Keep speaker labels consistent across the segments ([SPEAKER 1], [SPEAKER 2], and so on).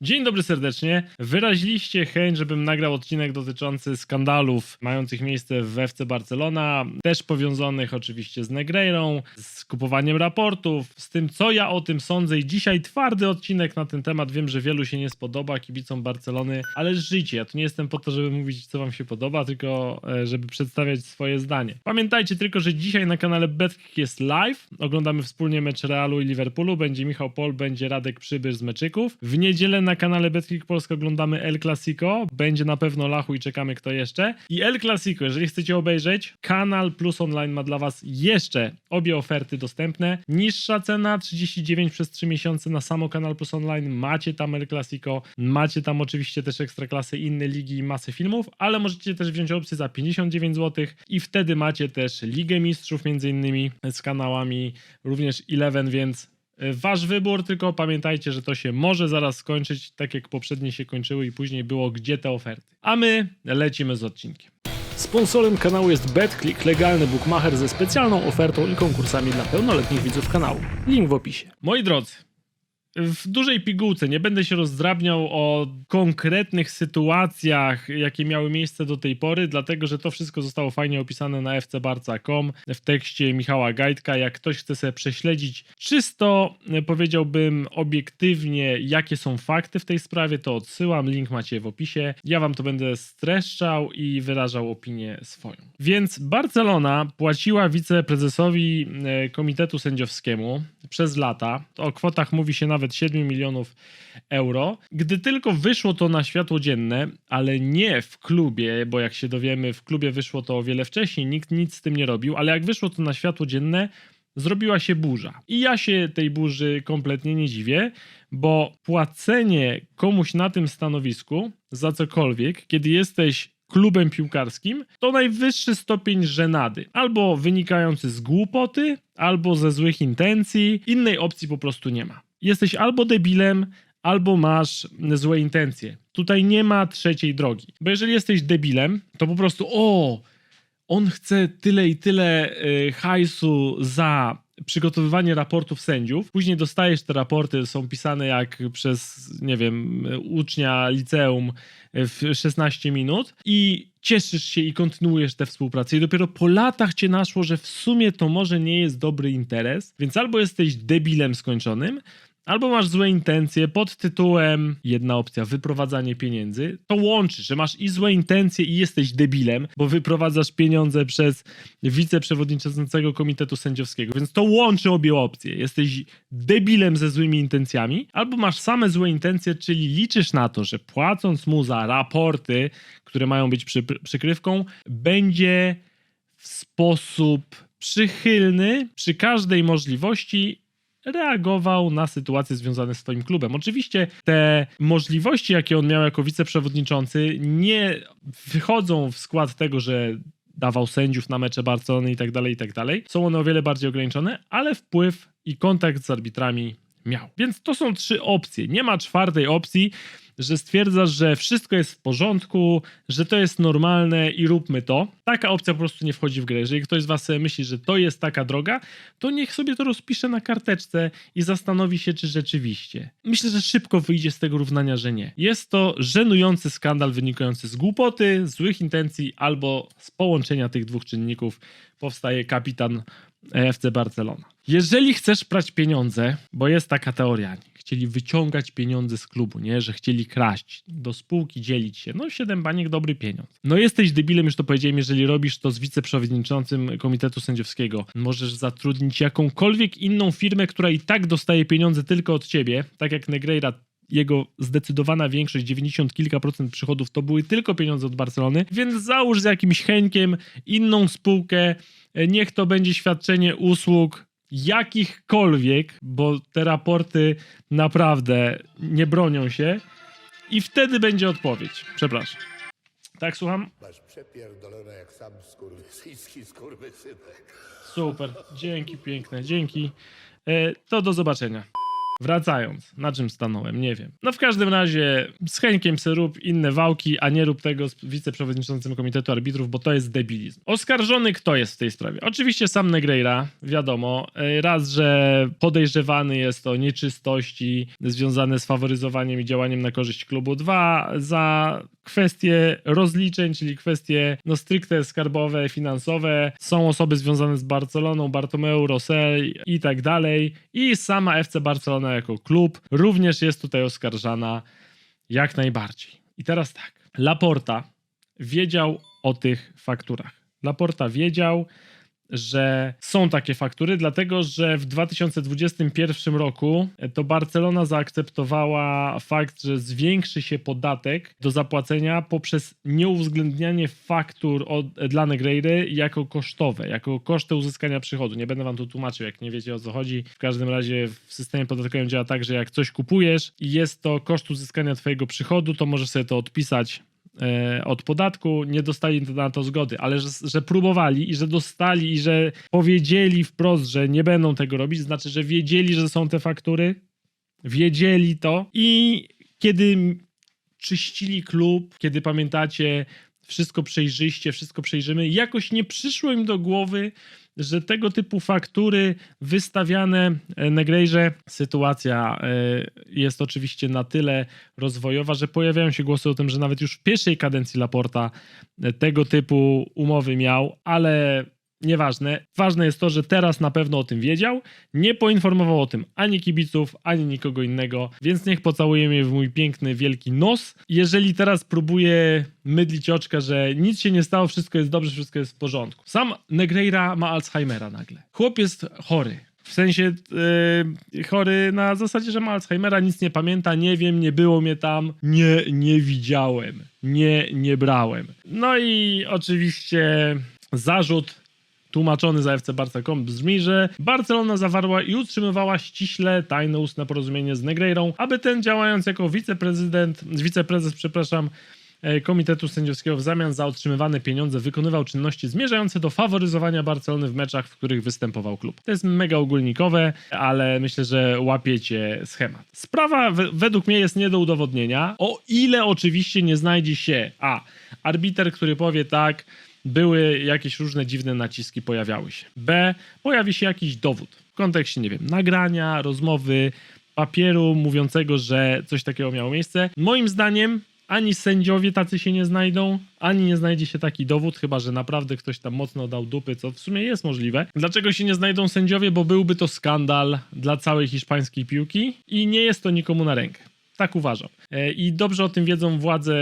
[SPEAKER 1] Dzień dobry serdecznie. Wyraziliście chęć, żebym nagrał odcinek dotyczący skandalów mających miejsce w FC Barcelona, też powiązanych oczywiście z Negreirą, z kupowaniem raportów, z tym co ja o tym sądzę i dzisiaj twardy odcinek na ten temat. Wiem, że wielu się nie spodoba kibicom Barcelony, ale życie. Ja tu nie jestem po to, żeby mówić co wam się podoba, tylko e, żeby przedstawiać swoje zdanie. Pamiętajcie tylko, że dzisiaj na kanale Betkick jest live. Oglądamy wspólnie mecz Realu i Liverpoolu. Będzie Michał Pol, będzie Radek Przybysz z meczyków. W niedzielę na kanale Betkick Polska oglądamy El Clasico. Będzie na pewno Lachu i czekamy kto jeszcze. I El Clasico, jeżeli chcecie obejrzeć, Kanal Plus Online ma dla was jeszcze obie oferty dostępne. Niższa cena 39 przez 3 miesiące na samo Kanal Plus Online. Macie tam El Clasico, macie tam oczywiście też ekstraklasy, inne ligi i masę filmów, ale możecie też wziąć opcję za 59 zł i wtedy macie też Ligę Mistrzów między innymi z kanałami, również Eleven, więc Wasz wybór, tylko pamiętajcie, że to się może zaraz skończyć, tak jak poprzednie się kończyły i później było gdzie te oferty. A my lecimy z odcinkiem. Sponsorem kanału jest BetClick, legalny bookmacher ze specjalną ofertą i konkursami dla pełnoletnich widzów kanału. Link w opisie. Moi drodzy, w dużej pigułce nie będę się rozdrabniał o konkretnych sytuacjach, jakie miały miejsce do tej pory, dlatego że to wszystko zostało fajnie opisane na fcbarca.com w tekście Michała Gajtka. Jak ktoś chce sobie prześledzić czysto, powiedziałbym obiektywnie, jakie są fakty w tej sprawie, to odsyłam. Link macie w opisie. Ja wam to będę streszczał i wyrażał opinię swoją. Więc Barcelona płaciła wiceprezesowi e, komitetu sędziowskiemu przez lata. O kwotach mówi się nawet 7 milionów euro. Gdy tylko wyszło to na światło dzienne, ale nie w klubie, bo jak się dowiemy, w klubie wyszło to o wiele wcześniej, nikt nic z tym nie robił, ale jak wyszło to na światło dzienne, zrobiła się burza. I ja się tej burzy kompletnie nie dziwię, bo płacenie komuś na tym stanowisku za cokolwiek, kiedy jesteś klubem piłkarskim, to najwyższy stopień żenady. Albo wynikający z głupoty, albo ze złych intencji. Innej opcji po prostu nie ma. Jesteś albo debilem, albo masz złe intencje. Tutaj nie ma trzeciej drogi. Bo jeżeli jesteś debilem, to po prostu o, on chce tyle i tyle y, hajsu za przygotowywanie raportów sędziów. Później dostajesz te raporty, są pisane jak przez, nie wiem, ucznia liceum w 16 minut i cieszysz się i kontynuujesz tę współpracę. I dopiero po latach cię naszło, że w sumie to może nie jest dobry interes, więc albo jesteś debilem skończonym, Albo masz złe intencje pod tytułem jedna opcja, wyprowadzanie pieniędzy. To łączy, że masz i złe intencje i jesteś debilem, bo wyprowadzasz pieniądze przez wiceprzewodniczącego komitetu sędziowskiego. Więc to łączy obie opcje. Jesteś debilem ze złymi intencjami, albo masz same złe intencje, czyli liczysz na to, że płacąc mu za raporty, które mają być przy, przykrywką, będzie w sposób przychylny przy każdej możliwości reagował na sytuacje związane z swoim klubem. Oczywiście te możliwości, jakie on miał jako wiceprzewodniczący, nie wychodzą w skład tego, że dawał sędziów na mecze Barcelony i tak dalej, i tak dalej. Są one o wiele bardziej ograniczone, ale wpływ i kontakt z arbitrami miał. Więc to są trzy opcje. Nie ma czwartej opcji, że stwierdzasz, że wszystko jest w porządku, że to jest normalne i róbmy to. Taka opcja po prostu nie wchodzi w grę. Jeżeli ktoś z Was myśli, że to jest taka droga, to niech sobie to rozpisze na karteczce i zastanowi się, czy rzeczywiście. Myślę, że szybko wyjdzie z tego równania, że nie. Jest to żenujący skandal wynikający z głupoty, złych intencji albo z połączenia tych dwóch czynników powstaje kapitan FC Barcelona. Jeżeli chcesz prać pieniądze, bo jest taka teoria, chcieli wyciągać pieniądze z klubu, nie, że chcieli kraść, do spółki dzielić się, no 7 baniek, dobry pieniądz. No jesteś debilem, już to powiedziałem, jeżeli robisz to z wiceprzewodniczącym komitetu sędziowskiego, możesz zatrudnić jakąkolwiek inną firmę, która i tak dostaje pieniądze tylko od ciebie, tak jak Negreira jego zdecydowana większość, 90 kilka procent przychodów to były tylko pieniądze od Barcelony, więc załóż z jakimś Henkiem inną spółkę, niech to będzie świadczenie usług jakichkolwiek, bo te raporty naprawdę nie bronią się i wtedy będzie odpowiedź. Przepraszam. Tak, słucham?
[SPEAKER 2] Masz przepierdolone jak sam skurwysyjski skurwysynek.
[SPEAKER 1] Super. Dzięki piękne, dzięki. E, to do zobaczenia. Wracając, na czym stanąłem, nie wiem. No w każdym razie z Henkiem rób inne wałki, a nie rób tego z wiceprzewodniczącym Komitetu Arbitrów, bo to jest debilizm. Oskarżony kto jest w tej sprawie? Oczywiście sam Negreira, wiadomo. E, Raz, że podejrzewany jest o nieczystości związane z faworyzowaniem i działaniem na korzyść klubu. Dwa, za kwestie rozliczeń, czyli kwestie no stricte skarbowe, finansowe. Są osoby związane z Barceloną, Bartomeu, Rosell i tak dalej. I sama FC Barcelona jako klub również jest tutaj oskarżana jak najbardziej. I teraz tak. Laporta wiedział o tych fakturach. Laporta wiedział, że są takie faktury, dlatego że w 2021 roku to Barcelona zaakceptowała fakt, że zwiększy się podatek do zapłacenia poprzez nieuwzględnianie faktur od, dla Negreiry jako kosztowe, jako koszty uzyskania przychodu. Nie będę wam tu tłumaczył, jak nie wiecie o co chodzi. W każdym razie w systemie podatkowym działa tak, że jak coś kupujesz i jest to koszt uzyskania twojego przychodu, to możesz sobie to odpisać e, od podatku, nie dostali na to zgody, ale że, że próbowali i że dostali i że powiedzieli wprost, że nie będą tego robić, znaczy, że wiedzieli, że są te faktury, wiedzieli to i kiedy czyścili klub, kiedy pamiętacie, wszystko przejrzyście, wszystko przejrzymy, jakoś nie przyszło im do głowy, że tego typu faktury wystawiane e, Negrejrze, sytuacja e, jest oczywiście na tyle rozwojowa, że pojawiają się głosy o tym, że nawet już w pierwszej kadencji Laporta e, tego typu umowy miał, ale nieważne. Ważne jest to, że teraz na pewno o tym wiedział, nie poinformował o tym ani kibiców, ani nikogo innego, więc niech pocałuje mnie w mój piękny, wielki nos. Jeżeli teraz próbuję mydlić oczka, że nic się nie stało, wszystko jest dobrze, wszystko jest w porządku. Sam Negreira ma Alzheimera nagle. Chłop jest chory. W sensie yy, chory na zasadzie, że ma Alzheimera, nic nie pamięta, nie wiem, nie było mnie tam, nie, nie widziałem, nie, nie brałem. No i oczywiście zarzut tłumaczony za FC Barca.com brzmi, że Barcelona zawarła i utrzymywała ściśle tajne ustne porozumienie z Negreirą, aby ten działając jako wiceprezydent, wiceprezes, przepraszam, e, Komitetu Sędziowskiego w zamian za otrzymywane pieniądze wykonywał czynności zmierzające do faworyzowania Barcelony w meczach, w których występował klub. To jest mega ogólnikowe, ale myślę, że łapiecie schemat. Sprawa we- według mnie jest nie do udowodnienia, o ile oczywiście nie znajdzie się a. arbiter, który powie tak, były jakieś różne dziwne naciski pojawiały się. B. Pojawi się jakiś dowód w kontekście, nie wiem, nagrania, rozmowy, papieru mówiącego, że coś takiego miało miejsce. Moim zdaniem ani sędziowie tacy się nie znajdą, ani nie znajdzie się taki dowód, chyba że naprawdę ktoś tam mocno dał dupy, co w sumie jest możliwe. Dlaczego się nie znajdą sędziowie? Bo byłby to skandal dla całej hiszpańskiej piłki i nie jest to nikomu na rękę. Tak uważam. E, I dobrze o tym wiedzą władze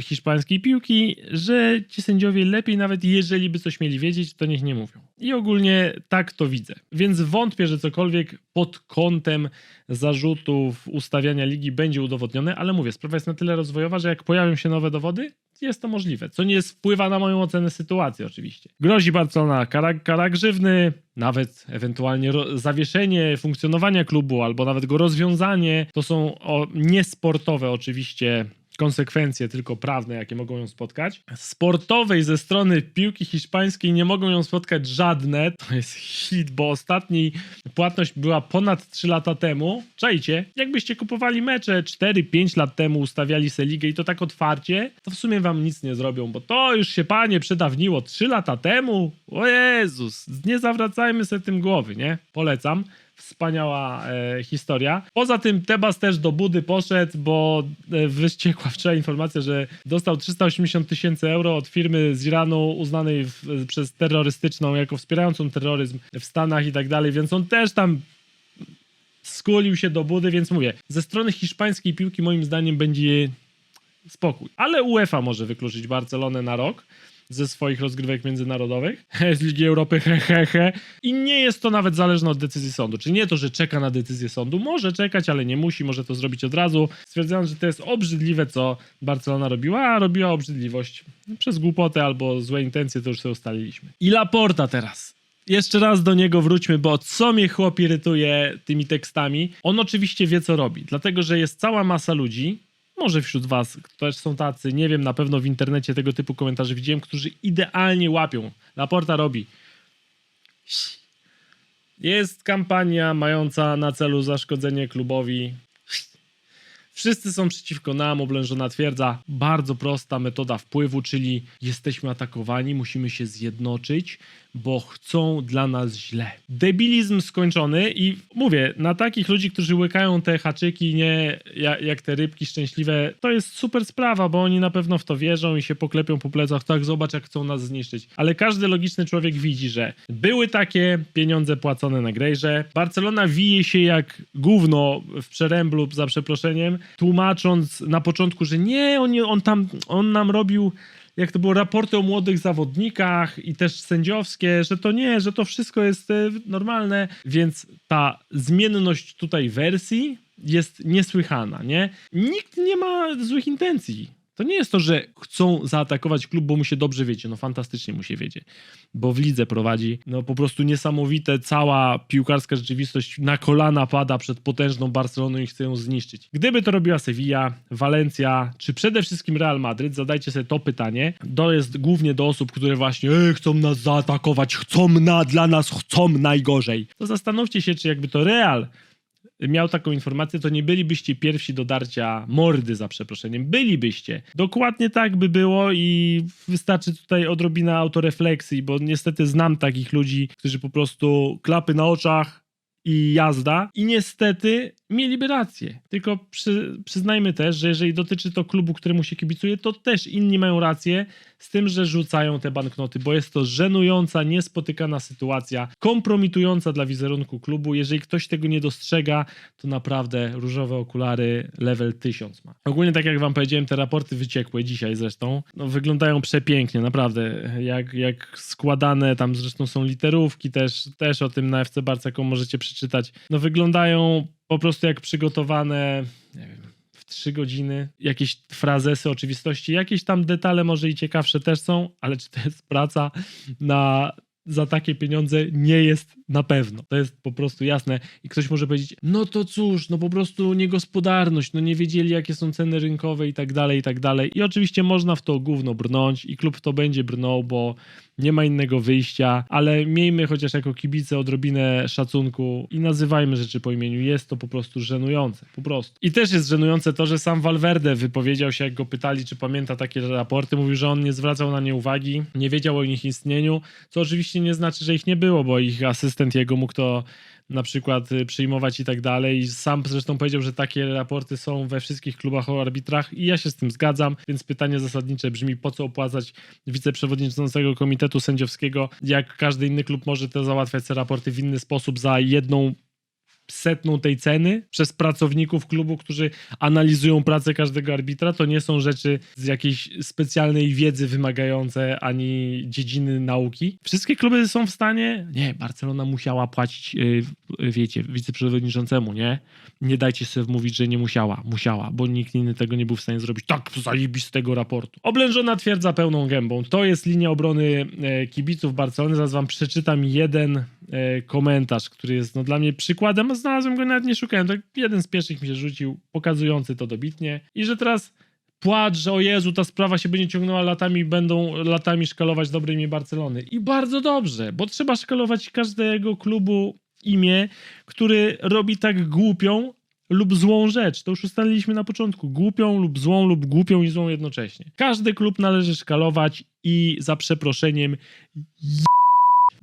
[SPEAKER 1] hiszpańskiej piłki, że ci sędziowie lepiej nawet jeżeli by coś mieli wiedzieć, to niech nie mówią. I ogólnie tak to widzę. Więc wątpię, że cokolwiek pod kątem zarzutów ustawiania ligi będzie udowodnione, ale mówię, sprawa jest na tyle rozwojowa, że jak pojawią się nowe dowody, jest to możliwe, co nie wpływa na moją ocenę sytuacji oczywiście. Grozi Barcelona kara, kara grzywny, nawet ewentualnie zawieszenie funkcjonowania klubu, albo nawet go rozwiązanie. To są niesportowe oczywiście konsekwencje tylko prawne, jakie mogą ją spotkać. Sportowej ze strony piłki hiszpańskiej nie mogą ją spotkać żadne. To jest hit, bo ostatni płatność była ponad 3 lata temu. Czajcie, jakbyście kupowali mecze 4-5 lat temu, ustawiali se ligę i to tak otwarcie, to w sumie wam nic nie zrobią, bo to już się panie przedawniło 3 lata temu. O Jezus, nie zawracajmy sobie tym głowy, nie? Polecam wspaniała e, historia. Poza tym Tebas też do Budy poszedł, bo e, wyściekła wczoraj informacja, że dostał 380 tysięcy euro od firmy z Iranu uznanej w, przez terrorystyczną jako wspierającą terroryzm w Stanach i tak dalej, więc on też tam skulił się do Budy, więc mówię, ze strony hiszpańskiej piłki moim zdaniem będzie spokój. Ale UEFA może wykluczyć Barcelonę na rok ze swoich rozgrywek międzynarodowych z Ligi Europy, he, he, he. I nie jest to nawet zależne od decyzji sądu. Czyli nie to, że czeka na decyzję sądu. Może czekać, ale nie musi, może to zrobić od razu. Stwierdzając, że to jest obrzydliwe, co Barcelona robiła, a robiła obrzydliwość przez głupotę albo złe intencje, to już sobie ustaliliśmy. I Laporta teraz. Jeszcze raz do niego wróćmy, bo co mnie chłop irytuje tymi tekstami? On oczywiście wie, co robi, dlatego że jest cała masa ludzi, może wśród was też są tacy, nie wiem, na pewno w internecie tego typu komentarze widziałem, którzy idealnie łapią. Laporta robi. Jest kampania mająca na celu zaszkodzenie klubowi. Wszyscy są przeciwko nam, oblężona twierdza. Bardzo prosta metoda wpływu, czyli jesteśmy atakowani, musimy się zjednoczyć, bo chcą dla nas źle. Debilizm skończony i mówię, na takich ludzi, którzy łykają te haczyki, nie jak, te rybki szczęśliwe, to jest super sprawa, bo oni na pewno w to wierzą i się poklepią po plecach, tak zobacz jak chcą nas zniszczyć. Ale każdy logiczny człowiek widzi, że były takie pieniądze płacone na grejże. Barcelona wije się jak gówno w przeręblu, za przeproszeniem, tłumacząc na początku, że nie, on, on tam, on nam robił jak to było, raporty o młodych zawodnikach i też sędziowskie, że to nie, że to wszystko jest e, normalne, więc ta zmienność tutaj wersji jest niesłychana, nie? Nikt nie ma złych intencji. To nie jest to, że chcą zaatakować klub, bo mu się dobrze wiecie. No fantastycznie mu się wiedzie, bo w lidze prowadzi. No po prostu niesamowite, cała piłkarska rzeczywistość na kolana pada przed potężną Barceloną i chce ją zniszczyć. Gdyby to robiła Sevilla, Valencia, czy przede wszystkim Real Madryt, zadajcie sobie to pytanie. To jest głównie do osób, które właśnie e, chcą nas zaatakować, chcą na, dla nas, chcą najgorzej. To zastanówcie się, czy jakby to Real miał taką informację, to nie bylibyście pierwsi do darcia mordy za przeproszeniem. Bylibyście. Dokładnie tak by było i wystarczy tutaj odrobina autorefleksji, bo niestety znam takich ludzi, którzy po prostu klapy na oczach i jazda i niestety mieliby rację. Tylko przy, przyznajmy też, że jeżeli dotyczy to klubu, któremu się kibicuje, to też inni mają rację z tym, że rzucają te banknoty, bo jest to żenująca, niespotykana sytuacja, kompromitująca dla wizerunku klubu. Jeżeli ktoś tego nie dostrzega, to naprawdę różowe okulary level 1000 ma. Ogólnie tak jak wam powiedziałem, te raporty wyciekłe dzisiaj zresztą, no, wyglądają przepięknie, naprawdę. Jak, jak składane, tam zresztą są literówki też, też o tym na FC Barcaką możecie przeczytać. No wyglądają po prostu jak przygotowane, nie wiem, w trzy godziny. Jakieś frazesy oczywistości, jakieś tam detale może i ciekawsze też są, ale czy to jest praca na za takie pieniądze nie jest na pewno. To jest po prostu jasne. I ktoś może powiedzieć, no to cóż, no po prostu niegospodarność, no nie wiedzieli jakie są ceny rynkowe i tak dalej, i tak dalej. I oczywiście można w to gówno brnąć i klub w to będzie brnął, bo nie ma innego wyjścia, ale miejmy chociaż jako kibice odrobinę szacunku i nazywajmy rzeczy po imieniu. Jest to po prostu żenujące, po prostu. I też jest żenujące to, że sam Valverde wypowiedział się, jak go pytali, czy pamięta takie raporty, mówił, że on nie zwracał na nie uwagi, nie wiedział o ich istnieniu, co oczywiście nie znaczy, że ich nie było, bo ich asystent jego mógł to na przykład y, przyjmować i tak dalej. I Sam zresztą powiedział, że takie raporty są we wszystkich klubach o arbitrach i ja się z tym zgadzam, więc pytanie zasadnicze brzmi, po co opłacać wiceprzewodniczącego komitetu sędziowskiego, jak każdy inny klub może te załatwiać te raporty w inny sposób za jedną setną tej ceny przez pracowników klubu, którzy analizują pracę każdego arbitra. To nie są rzeczy z jakiejś specjalnej wiedzy wymagające ani dziedziny nauki. Wszystkie kluby są w stanie. Nie, Barcelona musiała płacić, yy, wiecie, wiceprzewodniczącemu, nie? Nie dajcie sobie wmówić, że nie musiała. Musiała, bo nikt inny tego nie był w stanie zrobić. Tak, zajebistego raportu. Oblężona twierdza pełną gębą. To jest linia obrony e, kibiców Barcelony. Zaraz wam przeczytam jeden komentarz, który jest no, dla mnie przykładem. Znalazłem go, nawet nie szukałem. Tak jeden z pierwszych mi się rzucił, pokazujący to dobitnie. I że teraz płacz, że o Jezu, ta sprawa się będzie ciągnęła latami, będą latami szkalować dobre imię Barcelony. I bardzo dobrze, bo trzeba szkalować każdego klubu imię, który robi tak głupią lub złą rzecz. To już ustaliliśmy na początku. Głupią lub złą lub głupią i złą jednocześnie. Każdy klub należy szkalować i za przeproszeniem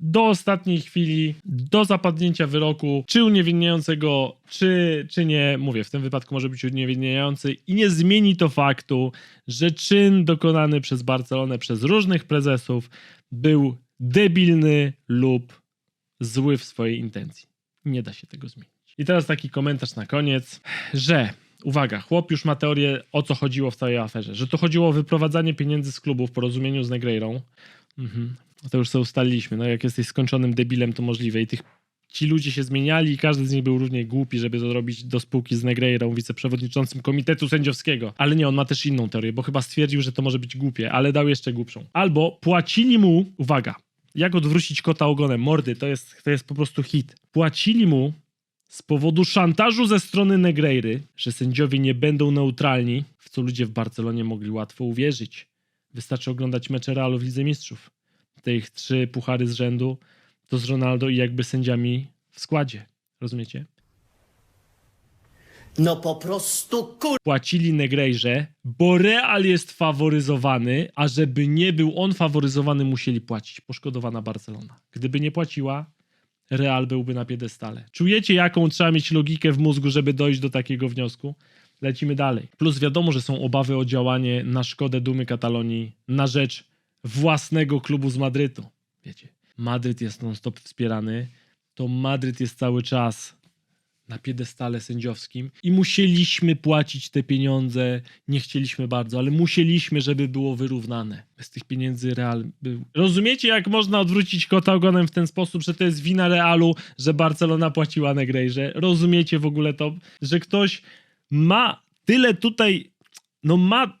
[SPEAKER 1] do ostatniej chwili, do zapadnięcia wyroku, czy uniewinniającego, czy, czy nie, mówię, w tym wypadku może być uniewinniający i nie zmieni to faktu, że czyn dokonany przez Barcelonę, przez różnych prezesów był debilny lub zły w swojej intencji. Nie da się tego zmienić. I teraz taki komentarz na koniec, że uwaga, chłop już ma teorię o co chodziło w całej aferze, że to chodziło o wyprowadzanie pieniędzy z klubu w porozumieniu z Negreirą. Mhm. No to już sobie ustaliliśmy. No jak jesteś skończonym debilem, to możliwe. I tych ci ludzie się zmieniali i każdy z nich był równie głupi, żeby to robić do spółki z Negreirą, wiceprzewodniczącym komitetu sędziowskiego. Ale nie, on ma też inną teorię, bo chyba stwierdził, że to może być głupie, ale dał jeszcze głupszą. Albo płacili mu, uwaga, jak odwrócić kota ogonem, mordy, to jest, to jest po prostu hit. Płacili mu z powodu szantażu ze strony Negreiry, że sędziowie nie będą neutralni, w co ludzie w Barcelonie mogli łatwo uwierzyć. Wystarczy oglądać mecze Realu w Lidze Mistrzów. Te ich trzy puchary z rzędu to z Ronaldo i jakby sędziami w składzie. Rozumiecie?
[SPEAKER 3] No po prostu kur...
[SPEAKER 1] płacili Negrejrze, bo Real jest faworyzowany, a żeby nie był on faworyzowany, musieli płacić. Poszkodowana Barcelona. Gdyby nie płaciła, Real byłby na piedestale. Czujecie, jaką trzeba mieć logikę w mózgu, żeby dojść do takiego wniosku? Lecimy dalej. Plus wiadomo, że są obawy o działanie na szkodę dumy Katalonii na rzecz własnego klubu z Madrytu. Wiecie, Madryt jest non-stop wspierany, to Madryt jest cały czas na piedestale sędziowskim i musieliśmy płacić te pieniądze. Nie chcieliśmy bardzo, ale musieliśmy, żeby było wyrównane. Bez tych pieniędzy Real był. Rozumiecie, jak można odwrócić kota ogonem w ten sposób, że to jest wina Realu, że Barcelona płaciła Negrejrze? Rozumiecie w ogóle to, że ktoś ma tyle tutaj, no ma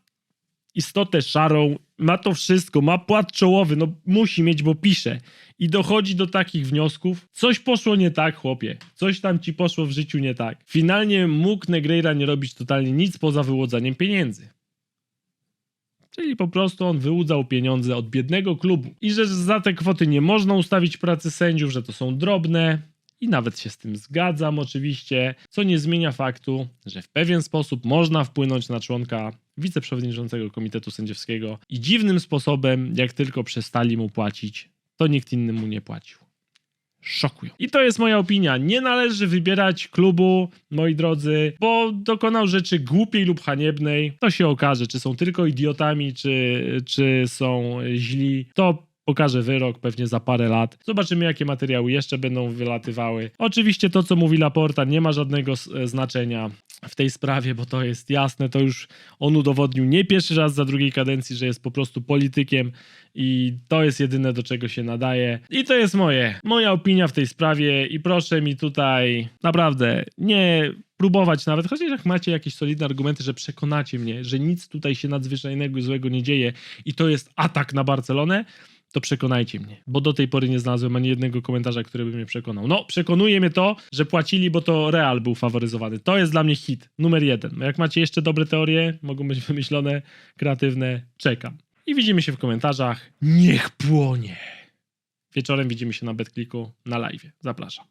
[SPEAKER 1] istotę szarą, ma to wszystko, ma płat czołowy, no musi mieć, bo pisze. I dochodzi do takich wniosków. Coś poszło nie tak, chłopie. Coś tam ci poszło w życiu nie tak. Finalnie mógł Negreira nie robić totalnie nic poza wyłudzaniem pieniędzy. Czyli po prostu on wyłudzał pieniądze od biednego klubu. I że za te kwoty nie można ustawić pracy sędziów, że to są drobne. I nawet się z tym zgadzam, oczywiście, co nie zmienia faktu, że w pewien sposób można wpłynąć na członka wiceprzewodniczącego Komitetu Sędziowskiego i dziwnym sposobem, jak tylko przestali mu płacić, to nikt inny mu nie płacił. Szokują. I to jest moja opinia. Nie należy wybierać klubu, moi drodzy, bo dokonał rzeczy głupiej lub haniebnej. To się okaże, czy są tylko idiotami, czy, czy są źli. To pokaże wyrok pewnie za parę lat. Zobaczymy, jakie materiały jeszcze będą wylatywały. Oczywiście to, co mówi Laporta, nie ma żadnego e, znaczenia w tej sprawie, bo to jest jasne. To już on udowodnił nie pierwszy raz za drugiej kadencji, że jest po prostu politykiem i to jest jedyne, do czego się nadaje. I to jest moje, moja opinia w tej sprawie i proszę mi tutaj naprawdę nie próbować nawet, chociaż jak macie jakieś solidne argumenty, że przekonacie mnie, że nic tutaj się nadzwyczajnego i złego nie dzieje i to jest atak na Barcelonę, to przekonajcie mnie, bo do tej pory nie znalazłem ani jednego komentarza, który by mnie przekonał. No, przekonuje mnie to, że płacili, bo to Real był faworyzowany. To jest dla mnie hit numer jeden. Jak macie jeszcze dobre teorie, mogą być wymyślone, kreatywne, czekam. I widzimy się w komentarzach. Niech płonie! Wieczorem widzimy się na BetClicku na live. Zapraszam.